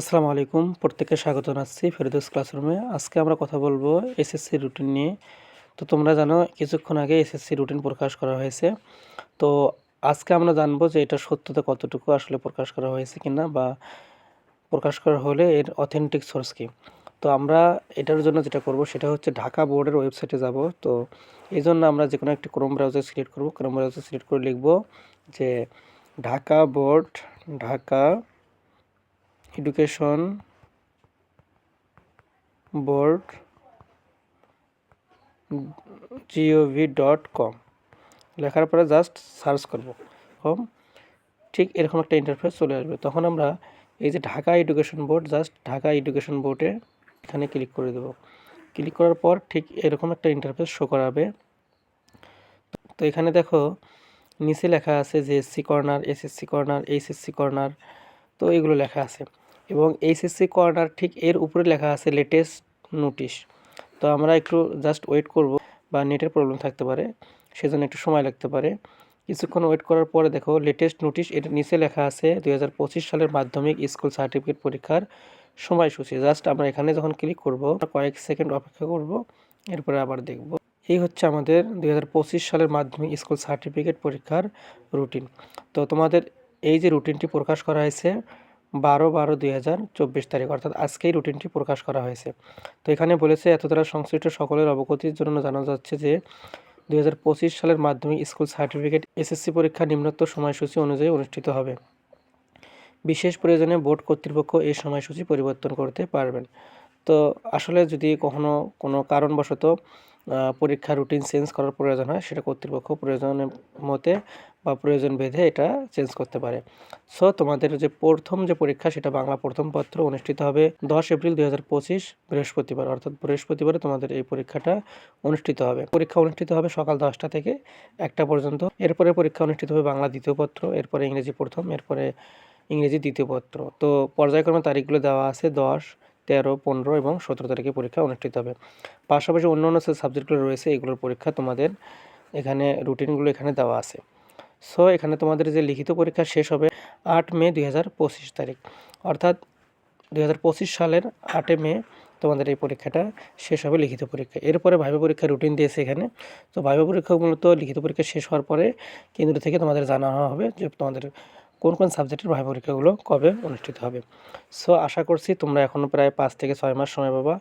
আসসালামু আলাইকুম। প্রত্যেককে স্বাগত জানাচ্ছি ফেরদৌস ক্লাসরুমে। আজকে আমরা কথা বলব এসএসসি রুটিন নিয়ে। তো তোমরা জানো, কিছুক্ষণ আগে এসএসসি রুটিন প্রকাশ করা হয়েছে। তো আজকে আমরা জানব যে এটা সত্যতা কতটুকু আসলে প্রকাশ করা হয়েছে কিনা বা প্রকাশ করা হলে এর অথেন্টিক সোর্স কি। তো আমরা এটার জন্য যেটা করব, সেটা হচ্ছে ঢাকা বোর্ডের ওয়েবসাইটে যাব। তো এই জন্য আমরা যে কোনো একটি ক্রোম ব্রাউজার সিলেক্ট করব। ক্রোম ব্রাউজার সিলেক্ট করে লিখব যে Dhaka board, Dhaka education board G O V dot com লেখার পরে জাস্ট সার্চ করব। কম ঠিক এরকম একটা ইন্টারফেস চলে আসবে। তখন আমরা এই যে Dhaka education board just Dhaka education বোর্ডে এখানে ক্লিক করে দেব। ক্লিক করার পর ঠিক এরকম একটা ইন্টারফেস শো করাবে। তো এখানে দেখো নিচে লেখা আছে যে S C corner, S S C corner, H S C corner, তো এগুলো লেখা আছে। এবং এইচএসসি কর্নার ঠিক এর উপরে লেখা আছে লেটেস্ট নোটিশ তো আমরা একটু জাস্ট ওয়েট করব বা নেটের প্রবলেম থাকতে পারে, সেজন্য একটু সময় লাগতে পারে। কিছুক্ষণ ওয়েট করার পরে দেখো লেটেস্ট নোটিশ এর নিচে লেখা আছে দুই হাজার পঁচিশ সালের মাধ্যমিক স্কুল সার্টিফিকেট পরীক্ষার সময়সূচি। জাস্ট আমরা এখানে যখন ক্লিক করব, কয়েক সেকেন্ড অপেক্ষা করব, এরপরে আবার দেখব। এই হচ্ছে আমাদের দুই হাজার পঁচিশ সালের মাধ্যমিক স্কুল সার্টিফিকেট পরীক্ষার রুটিন তো তোমাদের এই যে রুটিনটি প্রকাশ করা হয়েছে বারো বারো দুই হাজার চব্বিশ তারিখ, অর্থাৎ আজকেই রুটিনটি প্রকাশ করা হয়েছে। তো এখানে বলেছে এত দ্বারা সংশ্লিষ্ট সকলের অবগতির জন্য জানা যাচ্ছে যে, দুই হাজার পঁচিশ সালের মাধ্যমিক স্কুল সার্টিফিকেট এসএসসি পরীক্ষা নিম্নোক্ত সময়সূচি অনুযায়ী অনুষ্ঠিত হবে। বিশেষ প্রয়োজনে বোর্ড কর্তৃপক্ষ এই সময়সূচি পরিবর্তন করতে পারবেন। তো আসলে যদি কখনো কোনো কারণবশত পরীক্ষা রুটিন চেঞ্জ করার প্রয়োজন হয়, সেটা কর্তৃপক্ষ প্রয়োজনের মতে বা প্রয়োজন ভেদে এটা চেঞ্জ করতে পারে। সো তোমাদের যে প্রথম যে পরীক্ষা, সেটা বাংলা প্রথম পত্র অনুষ্ঠিত হবে দশ এপ্রিল দুই হাজার পঁচিশ বৃহস্পতিবার, অর্থাৎ বৃহস্পতিবারে তোমাদের এই পরীক্ষাটা অনুষ্ঠিত হবে। পরীক্ষা অনুষ্ঠিত হবে সকাল দশটা থেকে একটা পর্যন্ত। এরপরে পরীক্ষা অনুষ্ঠিত হবে বাংলা দ্বিতীয় পত্র, এরপরে ইংরেজি প্রথম, এরপরে ইংরেজি দ্বিতীয় পত্র। তো, পর্যায়ক্রমে তারিখগুলো দেওয়া আছে দশ তেরো, পনেরো এবং সতেরো তারিখে পরীক্ষা অনুষ্ঠিত হবে। পাশাপাশি অন্য অন্য সাবজেক্টগুলো রয়েছে, এগুলোর পরীক্ষা তোমাদের এখানে রুটিনগুলো এখানে দেওয়া আছে। সো এখানে তোমাদের যে লিখিত পরীক্ষা শেষ হবে আট মে দু হাজার পঁচিশ তারিখ। অর্থাৎ দু হাজার পঁচিশ সালের আটে মে তোমাদের এই পরীক্ষাটা শেষ হবে লিখিত পরীক্ষা। এরপরে ভাইবা পরীক্ষা রুটিন দিয়েছে এখানে। তো ভাইবা পরীক্ষা মূলত লিখিত পরীক্ষা শেষ হওয়ার পরে কেন্দ্র থেকে তোমাদের জানানো হবে যে তোমাদের কোন কোন সাবজেক্টের ভাই পরীক্ষাগুলো কবে অনুষ্ঠিত হবে? সো আশা করছি তোমরা এখনও প্রায় পাঁচ থেকে ছয় মাস সময় পাবা।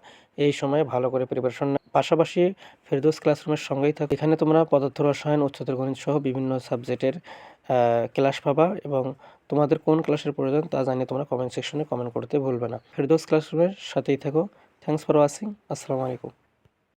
এই সময়ে ভালো করে প্রিপারেশন পাশাপাশি ফেরদোস ক্লাসরুমের সঙ্গেই থাকে। এখানে তোমরা পদার্থ রসায়ন, উচ্চতর গণিত সহ বিভিন্ন সাবজেক্টের ক্লাস পাবা এবং তোমাদের কোন ক্লাসের প্রয়োজন তা জানিয়ে তোমরা কমেন্ট সেকশনে কমেন্ট করতে ভুলবে না। ফেরদোস ক্লাসরুমের সাথেই থাকো। থ্যাংকস ফর ওয়াচিং আসসালামু আলাইকুম